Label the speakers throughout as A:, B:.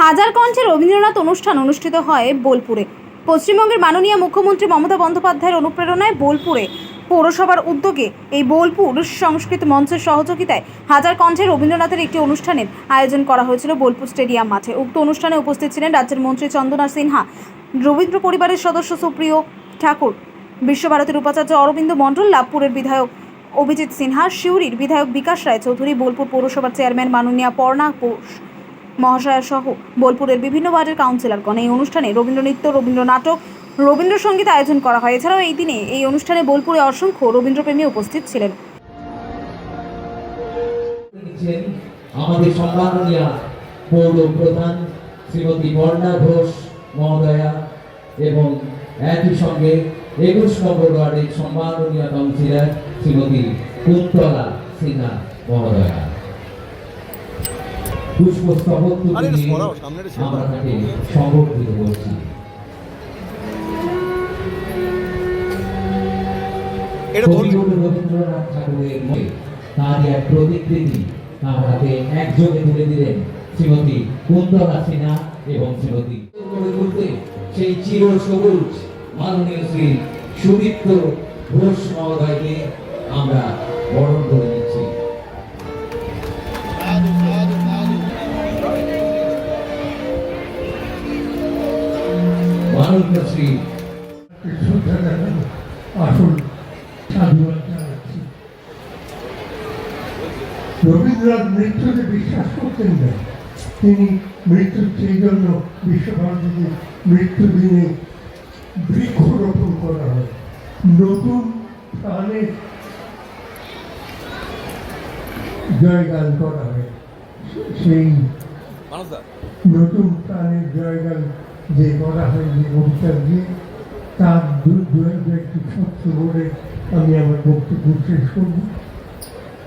A: হাজার কণ্ঠে রবীন্দ্রনাথ অনুষ্ঠান অনুষ্ঠিত হয় বোলপুরে। পশ্চিমবঙ্গের মাননীয় মুখ্যমন্ত্রী মমতা বন্দ্যোপাধ্যায়ের অনুপ্রেরণায় বোলপুরে পৌরসভার উদ্যোগে এই বোলপুর সংস্কৃত মঞ্চের সহযোগিতায় হাজার কণ্ঠে রবীন্দ্রনাথের একটি অনুষ্ঠানের আয়োজন করা হয়েছিল বোলপুর স্টেডিয়াম মাঠে। উক্ত অনুষ্ঠানে উপস্থিত ছিলেন রাজ্যের মন্ত্রী চন্দনা সিনহা, রবীন্দ্র পরিবারের সদস্য সুপ্রিয় ঠাকুর, বিশ্বভারতীর উপাচার্য অরবিন্দ মণ্ডল, লাভপুরের বিধায়ক অভিজিৎ সিনহা শিউরির বিধায়ক বিকাশ রায় চৌধুরী, বোলপুর পৌরসভার চেয়ারম্যান মাননীয়া পর্ণা ঘোষ। মহাশয়া সহ বোলপুরের বিভিন্ন ওয়ার্ডের কাউন্সিলরগণ। এই অনুষ্ঠানে রবীন্দ্রনৃত্য রবীন্দ্র নাটক রবীন্দ্রসঙ্গীত আয়োজন করা হয়। এছাড়াও এই দিনে এই অনুষ্ঠানে বোলপুরে অসংখ্য রবীন্দ্রপ্রেমী উপস্থিত ছিলেন।
B: আমাদের সম্মাননীয় পৌর প্রধান শ্রীমতী বর্ণা ঘোষ মহোদয়া এবং একই সঙ্গে একুশ নম্বর ওয়ার্ডের সম্মাননীয় কাউন্সিলর শ্রীমতী কুন্তলা সিনহা মহোদয়া। পুষ্পস্তবক তুলে নিয়ে আমরা তাকে সংবর্ধিত করছি।
C: এটা ধরলে
B: কবিগুরু রবীন্দ্রনাথ ঠাকুরের মতে তার এক প্রতিকৃতি তার হাতে একযোগে তুলে দিলেন শ্রীমতী কুন্দলা সিনহা এবং শ্রীমতী তুলতে সেই চির সবুজ মাননীয় শ্রী সুদীপ্ত ঘোষ মহোদয়কে আমরা বরণ করে নিচ্ছি। শ্রী
D: শ্রদ্ধা জানাই আসল সাধুবাদ জানাচ্ছি। রবীন্দ্রনাথ মৃত্যুতে বিশ্বাস করতেন না। তিনি মৃত্যুর সেই জন্য বিশ্বভারতীতে মৃত্যু দিনে বৃক্ষরোপণ করা হয়। নতুন প্রাণে জয়গান করা হয়। সেই নতুন প্রাণের জয়গান যে করা হয় যে কবিতা দিয়ে তার দু একটি সত্য বলে আমি আমার বক্তব্য শেষ করব।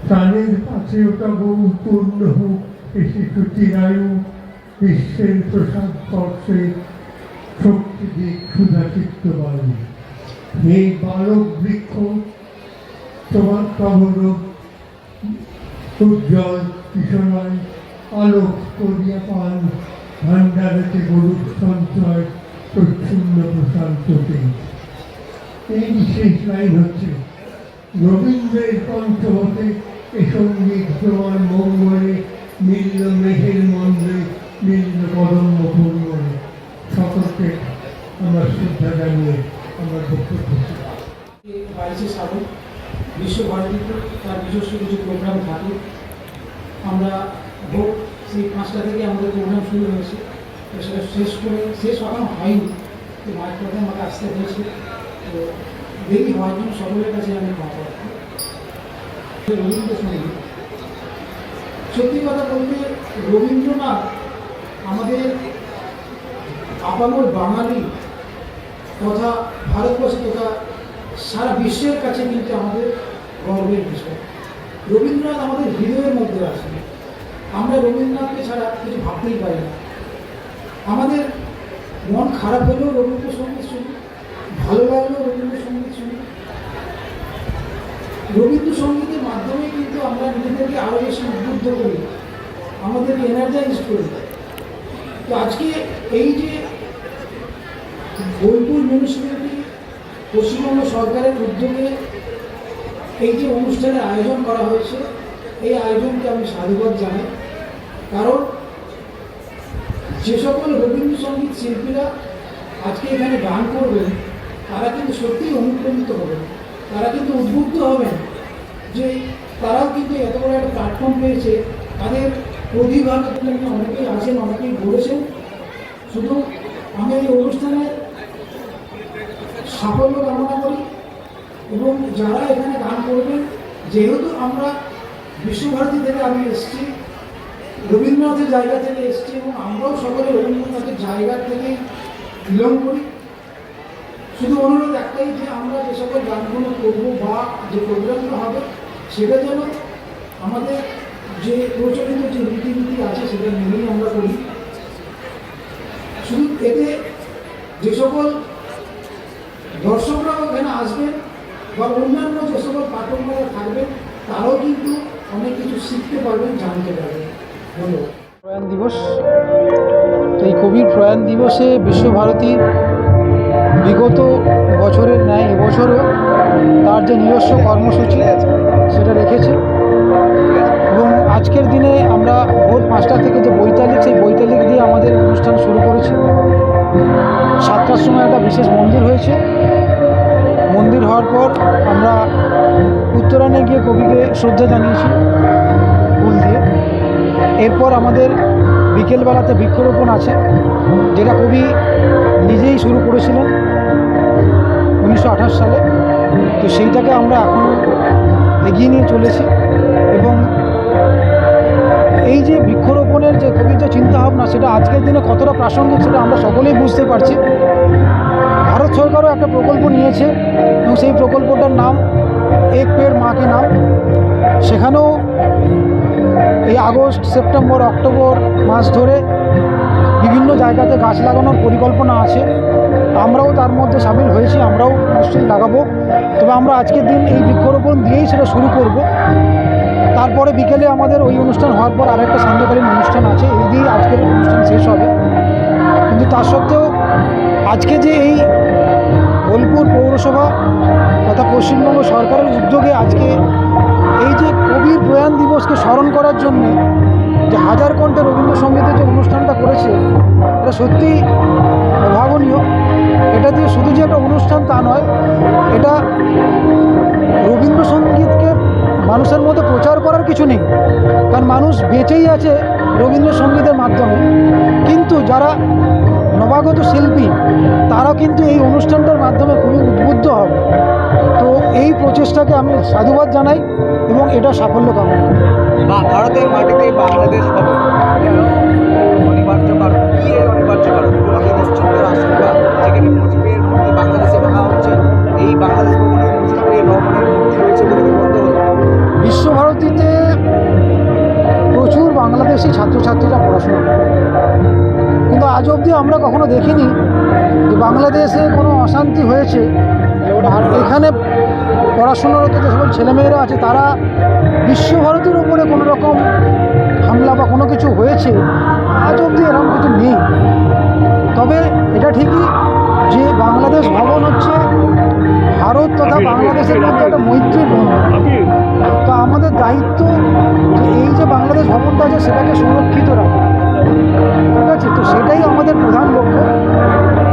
D: প্রাণের পাশে ওটা বহু পূর্ণ হোক, এসে চিরায়ু বিশ্বের প্রসাদ স্পর্শে শক্তি দিক ক্ষুধা চিত্ত বায়ু এই বালক বৃক্ষ, তোমার কবর উজ্জ্বল কিশোরময় আলোক করিয়া পান। ভান্ডারেতে গরুর সঞ্চয় প্রচ্ছন্ন প্রশান্ততে এই বিশেষ লাইন হচ্ছে, রবীন্দ্রের কণ্ঠ হতে এ সংগীত তোমার মঙ্গলে মিলল মেঘের মন্দ্রে মিলল পরম মঙ্গলে সকলকে আমার শ্রদ্ধা জানিয়ে আমার বক্তব্য শেষ।
E: বাইশে শ্রাবণ বিশ্বভারতীতে তার নিজস্ব কিছু প্রোগ্রাম থাকে। আমরা ভোর সেই পাঁচটা থেকে আমাদের প্রোগ্রাম শুরু হয়েছে, তো সেটা শেষ করে, শেষ এখনও হয়নি। তো কথা আমাকে আসতে হয়েছে। তো দেরি হওয়ার জন্য সকলের কাছে আমি ক্ষমা রবীন্দ্রসঙ্গীত সত্যি কথা বলতে, রবীন্দ্রনাথ আমাদের আপামর বাঙালি তথা ভারতবর্ষ তথা সারা বিশ্বের কাছে কিন্তু আমাদের গর্বের বিষয়। রবীন্দ্রনাথ আমাদের হৃদয়ের মধ্যে আছে আমরা রবীন্দ্রনাথকে ছাড়া কিছু ভাবতেই পারি না। আমাদের মন খারাপ হলেও রবীন্দ্রসঙ্গীত শুনি, ভালো লাগলেও রবীন্দ্রসঙ্গীত শুনি। রবীন্দ্রসঙ্গীতের মাধ্যমে কিন্তু আমরা নিজেদেরকে আরও বেশি উদ্বুদ্ধ করি, আমাদেরকে এনার্জাইজ করি। তো আজকে এই যে বোলপুর মিউনিসিপ্যালিটি পশ্চিমবঙ্গ সরকারের উদ্যোগে এই যে অনুষ্ঠানের আয়োজন করা হয়েছে, এই আয়োজনকে আমি সাধুবাদ জানাই। কারণ যে সকল রবীন্দ্রসঙ্গীত শিল্পীরা আজকে এখানে গান করবেন, তারা কিন্তু সত্যিই অনুপ্রাণিত হবেন, তারা কিন্তু উদ্বুদ্ধ হবেন যে তারাও কিন্তু এত বড় একটা প্ল্যাটফর্ম পেয়েছে। তাদের প্রতিভাকে তুলে অনেকেই আছেন অনেকেই বলেছেন। শুধু আমি এই অনুষ্ঠানের সাফল্য কামনা করি এবং যারা এখানে গান করবেন, যেহেতু আমরা বিশ্বভারতী থেকে আমি এসেছি রবীন্দ্রনাথের জায়গা থেকে এসেছি এবং আমরাও সকলে রবীন্দ্রনাথের জায়গা থেকে বিলং করি। শুধু অনুরোধ একটাই যে আমরা যে সকল গানগুলো করব বা যে প্রোগ্রামগুলো হবে, সেটা যেন আমাদের যে প্রচলিত যে রীতিনীতি আছে, সেটা মেনেই আমরা করি। শুধু এতে যে সকল দর্শকরাও এখানে আসবেন বা অন্যান্য যে সকল পাঠকরা থাকবেন তারাও কিন্তু অনেক কিছু শিখতে পারবেন, জানতে পারবেন।
F: প্রয়াণ দিবস।
E: এই কবির প্রয়াণ দিবসে বিশ্বভারতী বিগত বছরের ন্যায় এবছরও তার যে নিজস্ব কর্মসূচি সেটা রেখেছে। এবং আজকের দিনে আমরা ভোর পাঁচটা থেকে যে বৈতালিক, সেই বৈতালিক দিয়ে আমাদের অনুষ্ঠান শুরু করেছি। সাতটার সময় একটা বিশেষ মন্দির হয়েছে। মন্দির হওয়ার পর আমরা উত্তরায়ণে গিয়ে কবিকে শ্রদ্ধা জানিয়েছি ফুল দিয়ে। এরপর আমাদের বিকেলবেলাতে বৃক্ষরোপণ আছে, যেটা কবি নিজেই শুরু করেছিলেন উনিশশো আঠাশ সালে। তো সেইটাকে আমরা এখন এগিয়ে নিয়ে চলেছি এবং এই যে বৃক্ষরোপণের যে কবির যে চিন্তাভাবনা, সেটা আজকের দিনে কতটা প্রাসঙ্গিক সেটা আমরা সকলেই বুঝতে পারছি। ভারত সরকারও একটা প্রকল্প নিয়েছে এবং সেই প্রকল্পটার নাম, এক পেড় মাকে নাম। সেখানেও এই আগস্ট, সেপ্টেম্বর, অক্টোবর মাস ধরে বিভিন্ন জায়গাতে গাছ লাগানোর পরিকল্পনা আছে। আমরাও তার মধ্যে সামিল হয়েছি, আমরাও নিশ্চয়ই লাগাবো। তবে আমরা আজকের দিন এই বৃক্ষরোপণ দিয়েই সেটা শুরু করব। তারপরে বিকেলে আমাদের ওই অনুষ্ঠান হওয়ার পর আরেকটা সান্ধ্যকালীন অনুষ্ঠান আছে, এই দিয়েই আজকের অনুষ্ঠান শেষ হবে। কিন্তু তা সত্ত্বেও আজকে যে এই বোলপুর পৌরসভা তথা পশ্চিমবঙ্গ সরকারের উদ্যোগে আজকে এই যে কবির প্রয়াণ দিবসকে স্মরণ করার জন্য যে হাজার কণ্ঠে রবীন্দ্রসঙ্গীতের যে অনুষ্ঠানটা করেছে, এটা সত্যি অভাবনীয়। এটা দিয়ে শুধু যে একটা অনুষ্ঠান তা নয়, এটা রবীন্দ্রসঙ্গীতকে মানুষের মধ্যে প্রচার করার কিছু নেই। কারণ মানুষ বেঁচেই আছে রবীন্দ্রসঙ্গীতের মাধ্যমে। কিন্তু যারা নবাগত শিল্পী তারা কিন্তু এই অনুষ্ঠানটার মাধ্যমে খুবই উদ্বুদ্ধ হবে। প্রচেষ্টাকে আমি সাধুবাদ জানাই এবং এটা সাফল্য কামনা করি।
F: বা ভারতের মাটিতে বাংলাদেশ হবে। কেন? অনিবার্য কারণ। কি এর অনিবার্য কারণ? পুরোনো আশঙ্কা যেখানে মুজিবের মূর্তি বাংলাদেশে হচ্ছে এই বাংলাদেশ ভবনে মুজিবের রহমানের মূর্তি রয়েছে বলে বন্ধ
E: বিশ্বভারতীতে প্রচুর বাংলাদেশি ছাত্রছাত্রীরা পড়াশোনা করে। কিন্তু আজ অবধি আমরা কখনো দেখিনি বাংলাদেশে কোনো অশান্তি হয়েছে। আর এখানে পড়াশোনারত যে সকল ছেলেমেয়েরা আছে তারা বিশ্বভারতীর উপরে কোনো রকম হামলা বা কোনো কিছু হয়েছে আজ অবধি এরকম কিছু নেই। তবে এটা ঠিকই যে বাংলাদেশ ভবন হচ্ছে ভারত তথা বাংলাদেশের মধ্যে একটা মৈত্রী বন্ধন তো আমাদের দায়িত্ব যে এই যে বাংলাদেশ ভবনটা আছে সেটাকে সুরক্ষিত রাখা। ঠিক আছে? তো সেটাই আমাদের প্রধান লক্ষ্য।